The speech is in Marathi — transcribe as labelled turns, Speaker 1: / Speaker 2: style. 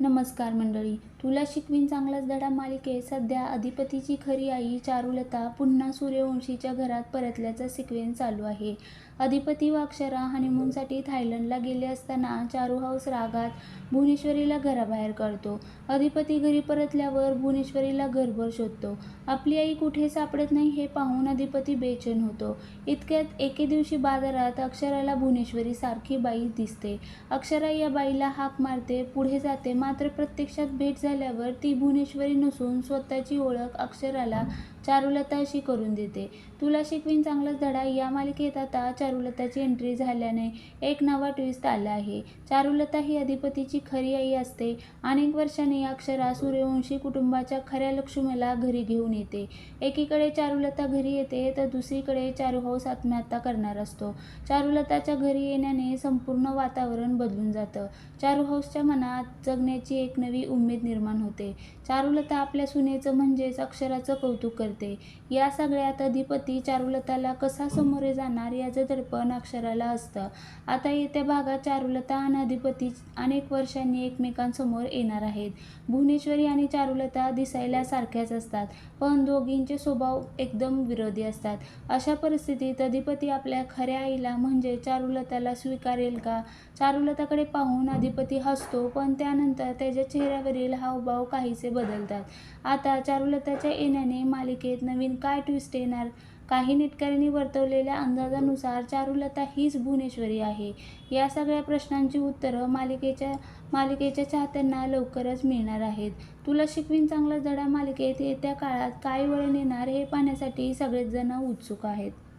Speaker 1: नमस्कार मंडळी तुला शिकवीन चांगलाच धडा मालिकेत सध्या अधिपतीची खरी आई चारुलता पुन्हा सूर्यवंशीच्या घरात परतल्याचा सिक्वेन्स चालू आहे. अधिपती व अक्षरा हनीमूनसाठी थायलंडला गेले असताना चारू हाऊस रागात भुवनेश्वरीला घराबाहेर काढतो. अधिपती घरी परतल्यावर भुवनेश्वरीला घरभर शोधतो. आपली आई कुठे सापडत नाही हे पाहून अधिपती बेचैन होतो. इतक्यात एके दिवशी बाजारात अक्षराला भुवनेश्वरी सारखी बाई दिसते. अक्षरा या बाईला हाक मारते पुढे जाते मात्र प्रत्यक्षात भेट झाल्यावर ती भुवनेश्वरी नसून स्वतःची ओळख अक्षराला चारुलता अशी करून देते. तुला शिकवीन चांगलाच धडा. या मालिकेत आता चारुलताची एंट्री झाल्याने एक नवा ट्विस्ट आला आहे. चारुलता ही अधिपतीची खरी आई असते. अनेक वर्षांनी अक्षरा सूर्यवंशी कुटुंबाच्या खऱ्या लक्ष्मीला घरी घेऊन येते. एकीकडे चारुलता घरी येते तर दुसरीकडे चारुहाऊस आत्महत्या करणार असतो. चारुलताच्या घरी येण्याने संपूर्ण वातावरण बदलून जातं. चारुहाऊसच्या मनात जगण्याची एक नवी उमेद निर्माण होते. चारुलता आपल्या सुनेचं म्हणजेच अक्षराचं कौतुक करते. या सगळ्यात अधिपती चारुलताला कसा समोरे जाणार याचं दर्पण अक्षराला असतं. आता येत्या भागात चारुलता आणि अधिपती अनेक वर्षांनी एकमेकांसमोर येणार आहेत. भुवनेश्वरी आणि चारुलता दिसायला सारख्याच असतात पण दोघींचे स्वभाव एकदम विरोधी असतात. अशा परिस्थितीत अधिपती आपल्या खऱ्या आईला म्हणजे चारुलताला स्वीकारेल का? चारुलताकडे पाहून अधिपती हसतो पण त्यानंतर त्याच्या चेहऱ्यावरील हावभाव काहीसे बदलतात. आता चारुलताच्या येण्याने मालिकेत नवीन काय ट्विस्ट येणार? काही नेटकऱ्यांनी वर्तवलेल्या अंदाजानुसार चारुलता हीच भुवनेश्वरी आहे. या सगळ्या प्रश्नांची उत्तरं मालिकेच्या मालिकेच्या चाहत्यांना लवकरच मिळणार आहेत. तुला शिकवीन चांगला धडा मालिकेत येत्या काळात काय वळण येणार हे पाहण्यासाठी सगळेच जण उत्सुक आहेत.